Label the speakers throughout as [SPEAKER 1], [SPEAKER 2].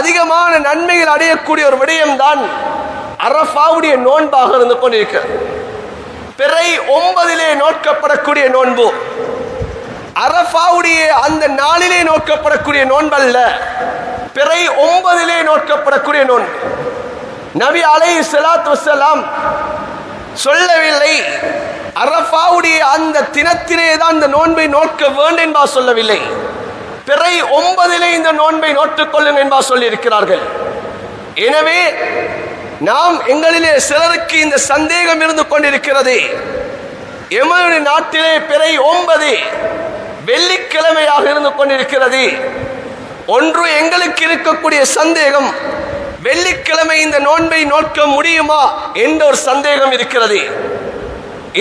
[SPEAKER 1] அதிகமான நன்மைகள் அடையக்கூடிய ஒரு விடயம்தான் அரஃபாவுடைய நோன்பாக இருந்து கொண்டிருக்கிறது. பிறை ஒன்பதிலே நோக்கப்படக்கூடிய நோன்பு. அரஃபாவுடைய அந்த நாளிலே நோக்கப்படக்கூடிய நோன்பல்ல பிறை ஒன்பதிலே நோக்கப்படக்கூடிய நோன்பு. நபி அலை சலாத் வசலாம் சொல்லவில்லை அரஃபாவுடைய அந்த தினத்திலே தான் அந்த நோன்பை நோக்க வேண்டும் என்பா சொல்லவில்லை. பிறை ஒன்பதிலே இந்த நோன்பை நோட்டுக் கொள்ளும் என்பா சொல்லியிருக்கிறார்கள். எனவே நாம் எங்களிலே சிலருக்கு இந்த சந்தேகம் இருந்து கொண்டிருக்கிறது. எமது நாட்டிலே பிறை ஒன்பது வெள்ளிக்கிழமையாக இருந்து கொண்டிருக்கிறது. ஒன்று எங்களுக்கு இருக்கக்கூடிய சந்தேகம் வெள்ளிக்கிழமை இந்த நோன்பை நோக்க முடியுமா என்ற ஒரு சந்தேகம் இருக்கிறது.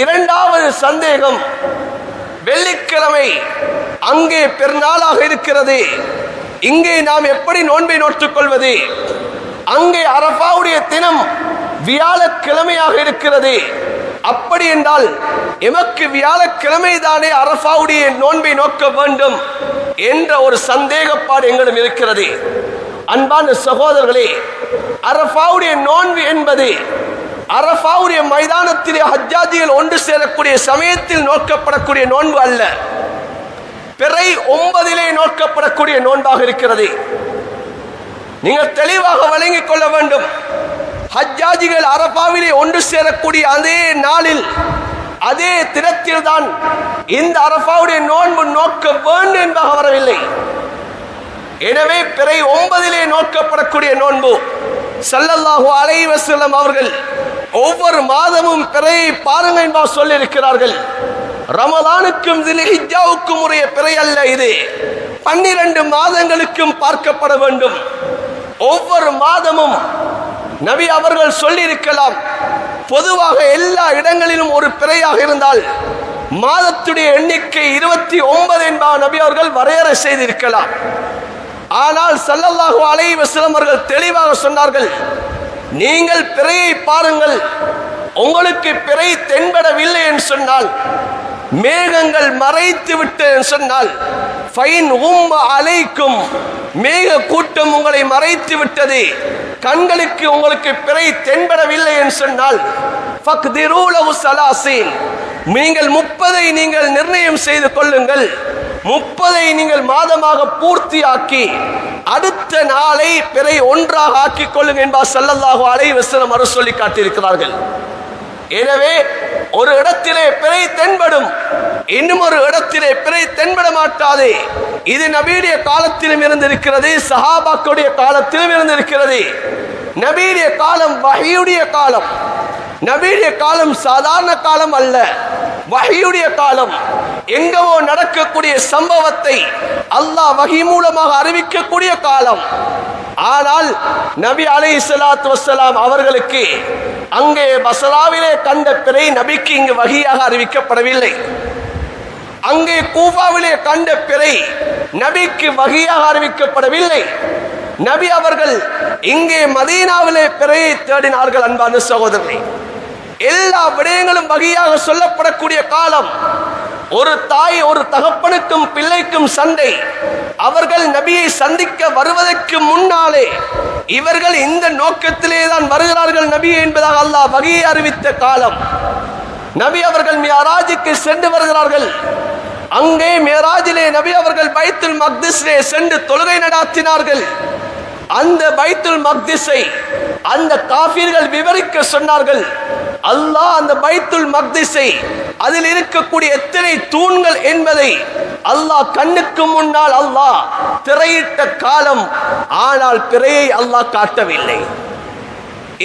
[SPEAKER 1] இரண்டாவது சந்தேகம் வெள்ளிக்கிழமை அங்கே பெருநாளாக இருக்கிறது. இங்கே நாம் எப்படி நோன்பை நோற்றுக் கொள்வது? அங்கே அரபாவுடைய தினம் வியாழக்கிழமையாக இருக்கிறது. அப்படி என்றால் எமக்கு வியாழக்கிழமை தானே அரபாவுடைய நோன்பை நோக்க வேண்டும் என்ற ஒரு சந்தேகப்பாடு எங்களிடம் இருக்கிறது. அன்பான சகோதரர்களே அரபாவுடைய நோன்பு என்பது அரபாவுடைய மைதானத்திலே ஹஜ்ஜாஜிகள் ஒன்று சேரக்கூடிய சமயத்தில் நோக்கப்படக்கூடிய நோன்பு அல்ல. பிறை ஒன்பதிலே நோக்கப்படக்கூடிய நோன்பாக இருக்கிறது. நீங்கள் தெளிவாக வழங்கிக் கொள்ள வேண்டும். ஹஜ்ஜாஜிகள் அரபாவிலே ஒன்று சேரக்கூடிய அதே நாளில் அதே தினத்தில் தான் இந்த அரபாவுடைய நோன்பு நோக்க வேண்டும் என்பதாக வரவில்லை. எனவே பிறை ஒன்பதிலே நோக்கப்படக்கூடிய நோன்பு சல்லல்லாஹு அலைவசல்லம் அவர்கள் ஒவ்வொரு மாதமும் பிறையை பாருங்க என்பா சொல்லியிருக்கிறார்கள். ரமலானுக்கும் தில்ஹிஜாவுக்கும் உரிய பிறை அல்ல இது. பன்னிரண்டு மாதங்களுக்கும் பார்க்கப்பட வேண்டும். ஒவ்வொரு மாதமும் நபி அவர்கள் சொல்லியிருக்கலாம் பொதுவாக எல்லா இடங்களிலும் ஒரு பிறையாக இருந்தால் மாதத்துடைய எண்ணிக்கை இருபத்தி ஒன்பது என்பா நபி அவர்கள் வரையறை செய்திருக்கலாம். ஆனால் சல்லல்லாஹு அலை வஸல்லம் அவர்கள் தெளிவாக சொன்னார்கள் நீங்கள் பிறையை பாருங்கள் உங்களுக்கு பிறை தென்படவில்லை என்று சொன்னால் மேகங்கள் மறைத்து விட்டு சொன்னால் ஃபைன் உம் அலைக்கும். மேக கூட்டம் உங்களை மறைத்து விட்டது. கண்களுக்கு உங்களுக்கு பிறை தென்படவில்லை என்று சொன்னால் நீங்கள் முப்பதை நீங்கள் நிர்ணயம் செய்து கொள்ளுங்கள். முப்பதை நீங்கள் மாதமாக பூர்த்தியாக்கி அடுத்த நாளை பிறை ஒன்றாக ஆக்கிக் கொள்ளுங்கள் என்பார் சல்லல்லாஹு அலை வஸல்லம் மறு சொல்லி காட்டியிருக்கிறார்கள். எனவே ஒரு இடத்திலே பிறை தென்படும். இன்னும் ஒரு இடத்திலே பிறை தென்பட மாட்டாது. இது நபீடைய காலத்திலும் இருந்திருக்கிறது சஹாபாக்களுடைய காலத்திலும் இருந்திருக்கிறது. நபீடைய காலம் வகையுடைய காலம். நபீடைய காலம் சாதாரண காலம் அல்ல. வகையுடைய காலம் எங்கவோ நடக்கக்கூடிய சம்பவத்தை அல்லாஹ் வகை மூலமாக அறிவிக்கக்கூடிய காலம். ஆனால் நபி அலை சலாத் வசலாம் அவர்களுக்கு அங்கே பசலாவிலே கண்ட பிறை நபிக்கு இங்கு வகையாக அறிவிக்கப்படவில்லை. அங்கே கூபாவிலே கண்ட பிறை நபிக்கு வகையாக அறிவிக்கப்படவில்லை. நபி அவர்கள் இங்கே மதீனாவிலே பிறையை தேடினார்கள் அன்பான சகோதரனை எல்லா விடயங்களும் வகையாக சொல்லப்படக்கூடிய காலம் ஒரு தாய் ஒரு தகப்பனுக்கும் பிள்ளைக்கும் சண்டை. அவர்கள் நபியை சந்திக்க வருவதற்கு முன்னாலே இவர்கள் இந்த நோக்கத்திலே தான் வருகிறார்கள் நபி என்பதாக அல்லாஹ் வகையை அறிவித்த காலம். நபி அவர்கள் மியாராஜுக்கு சென்று வருகிறார்கள். அங்கே மேராஜிலே நபி அவர்கள் பைத்துல் மக்திஸ்லே சென்று தொழுகை நடாத்தினார்கள். அந்த பைத்துல் மக்திஸை அந்த காஃபிர்கள் விவரிக்க சொன்னார்கள். அல்லாஹ் அந்த பைத்துல் மக்திஸை அதில் இருக்கக்கூடிய எத்தனை தூண்கள் என்பதை அல்லாஹ் கண்ணுக்கு முன்னால் அல்லாஹ் திரையிட்ட காலம் ஆனால் பிறையை அல்லாஹ் காட்டவில்லை.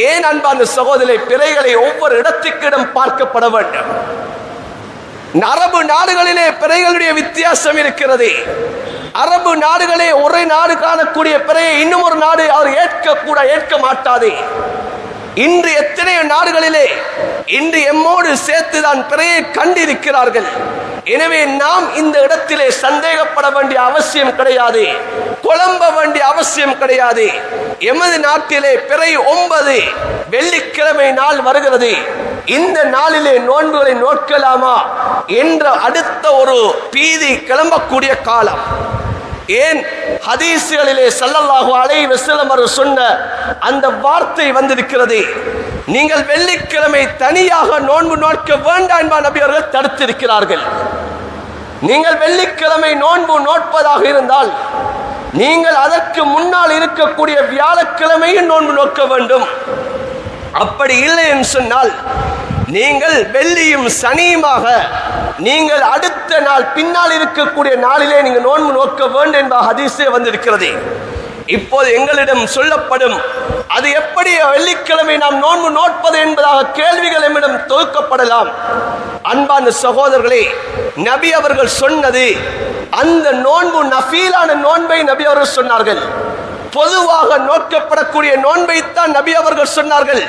[SPEAKER 1] ஏன் அன்பான சகோதரி பிறைகளை ஒவ்வொரு இடத்துக்கிடம் பார்க்கப்பட வேண்டும். அரபு நாடுகளிலே பிறைகளுடைய வித்தியாசம் இருக்கிறது. அரபு நாடுகளே ஒரே நாடு காணக்கூடிய பிறையை இன்னும் ஒரு நாடு அவர் ஏற்க கூட ஏற்க மாட்டாதே. இன்று எத்தனையோ நாடுகளிலே இன்று எம்மோடு சேர்த்துதான் பிறையை கண்டிருக்கிறார்கள். எனவே நாம் இந்த இடத்திலே சந்தேகப்பட வேண்டிய அவசியம் கிடையாது. குழம்ப வேண்டிய அவசியம் கிடையாது. எமது நாட்டிலே பிறை ஒன்பது வெள்ளிக்கிழமை நாள் வருகிறது. இந்த நாளிலே நோன்புகளை நோக்கலாமா? என்ற அடுத்த ஒரு பீதி கிளம்பக்கூடிய காலம். ஏன் ஹதீஸ்களிலே சல்லல்லாஹு அலை வஸல்லம் அவர் சொன்ன அந்த வார்த்தை வந்திருக்கிறது? நீங்கள் வெள்ளிக்கிழமை தனியாக நோன்பு நோக்க வேண்டாம் என்பா நபி அவர்கள் தடுத்திருக்கிறார்கள். நீங்கள் வெள்ளிக்கிழமை நோன்பு நோட்பதாக இருந்தால் நீங்கள் அதற்கு முன்னால் இருக்கக்கூடிய வியாழக்கிழமையும் நோன்பு நோக்க வேண்டும். அப்படி இல்லை என்று சொன்னால் நீங்கள் வெள்ளியும் சனியுமாக நீங்கள் அடுத்த நாள் பின்னால் இருக்கக்கூடிய நாளிலே நீங்கள் நோன்பு நோக்க வேண்டும் என்ற ஹதீஸே வந்திருக்கிறது. இப்போது எங்களிடம் சொல்லப்படும் அது எப்படி வெள்ளிக்கிழமை நாம் நோன்பு நோட்பது என்பதாக கேள்விகள் எம்மிடம் தொகுக்கப்படலாம். அன்பான சகோதரர்களே நபி அவர்கள் சொன்னது அந்த நோன்பு நஃபீலான நோன்பை நபி அவர்கள் சொன்னார்கள். பொதுவாக நோக்கப்படக்கூடிய நோன்பைத்தான் நபி அவர்கள் சொன்னார்கள்.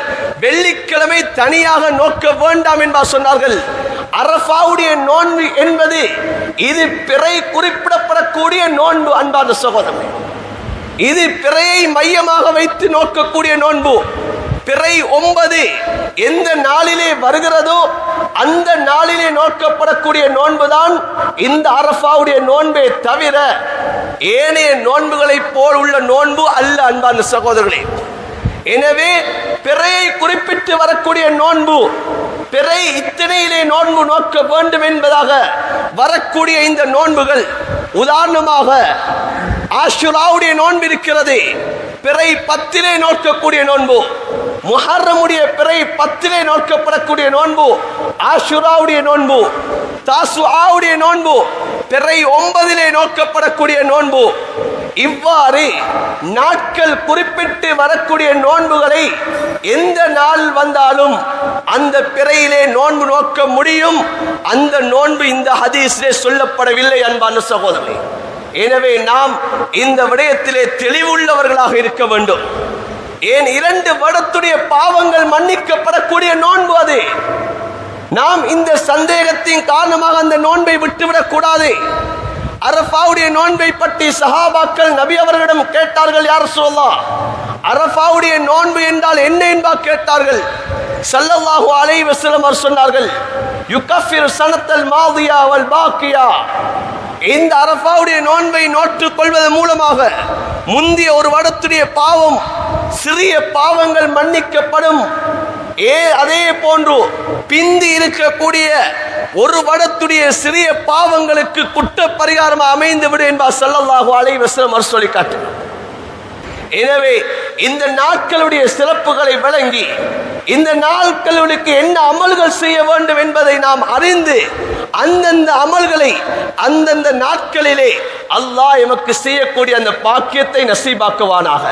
[SPEAKER 1] வெள்ளிக்கிழமை தனியாக நோக்க வேண்டாம் என்பார் சொன்னார்கள். அரஃபாவுடைய நோன்பு என்பது இது பிறை குறிப்பிடப்படக்கூடிய நோன்பு அன்பான சகோதரன் இது பிறையை மையமாக வைத்து நோக்கக்கூடிய நோன்பு. பிறை ஒன்பது எந்த நாளிலே வருகிறதோ அந்த நாளிலே நோக்கப்படக்கூடிய நோன்புதான் இந்த அரஃபாவுடைய நோன்பே தவிர ஏனைய நோன்புகளைப் போல் உள்ள நோன்பு அல்ல அன்பான சகோதரர்களே. எனவே பிறையை குறிப்பிட்டு வரக்கூடிய நோன்பு பிறை இத்தனையிலே நோன்பு நோக்க வேண்டும் என்பதாக வரக்கூடிய இந்த நோன்புகள் உதாரணமாக ஆஷுராவுடைய நோன்பு இருக்கிறது. பிறை பத்திலே நோக்கக்கூடிய நோன்பு. முஹர்ரமுடைய பிறை பத்திலே நோக்கப்படக்கூடிய நோன்பு. ஆஷுராவுடைய நோன்பு. தாசுஆவுடைய நோன்பு. பிறை ஒன்பதிலே நோக்கப்படக்கூடிய நோன்பு. இவ்வாறு நாட்கள் குறிப்பிட்டு வரக்கூடிய நோன்புகளை எந்த நாள் வந்தாலும் அந்த பிறையிலே நோன்பு நோக்க முடியும். அந்த நோன்பு இந்த ஹதீஸிலே சொல்லப்படவில்லை அன்பான சகோதரி எனவே நாம் இந்த விடயத்திலே தெளிவுள்ளவர்களாக இருக்க வேண்டும். ஏன் இரண்டு வருடத்துடைய பாவங்கள் மன்னிக்கப்படக்கூடிய நோன்பு அது. நாம் இந்த சந்தேகத்தின் காரணமாக அந்த நோன்பை விட்டுவிடக் கூடாது. அரஃபாவுடைய நோன்பை பற்றி சஹாபாக்கள் நபி அவர்களிடம் கேட்டார்கள் யார் சொல்லலாம் அரஃபாவுடைய நோன்பு என்றால் என்ன என்பா கேட்டார்கள்? சல்லல்லாஹு அலைவசலம் அவர் சொன்னார்கள் யுகஃபிர் சனத்தல் மாதியா வல் பாக்கியா. இந்த அரபாவுடைய நோன்பை நோற்றுக் கொள்வதன் மூலமாக முந்திய ஒரு வருடத்துடைய பாவம் சிறிய பாவங்கள் மன்னிக்கப்படும். ஏ அதே போன்று பிந்தி இருக்கக்கூடிய ஒரு வடத்துடைய சிறிய பாவங்களுக்கு குற்ற பரிகாரம் அமைந்து விடும் என்பார் ஸல்லல்லாஹு அலை வஸல்லம் அவர் சொல்லி காட்டினார் எனவே இந்த நாட்களுடைய சிறப்புகளை விளங்கி இந்த நாட்களுக்கு என்ன அமல்கள் செய்ய வேண்டும் என்பதை நாம் அறிந்து அந்தந்த அமல்களை அந்தந்த நாட்களிலே அல்லாஹ் எமக்கு செய்யக்கூடிய அந்த பாக்கியத்தை நசீபாக்குவானாக.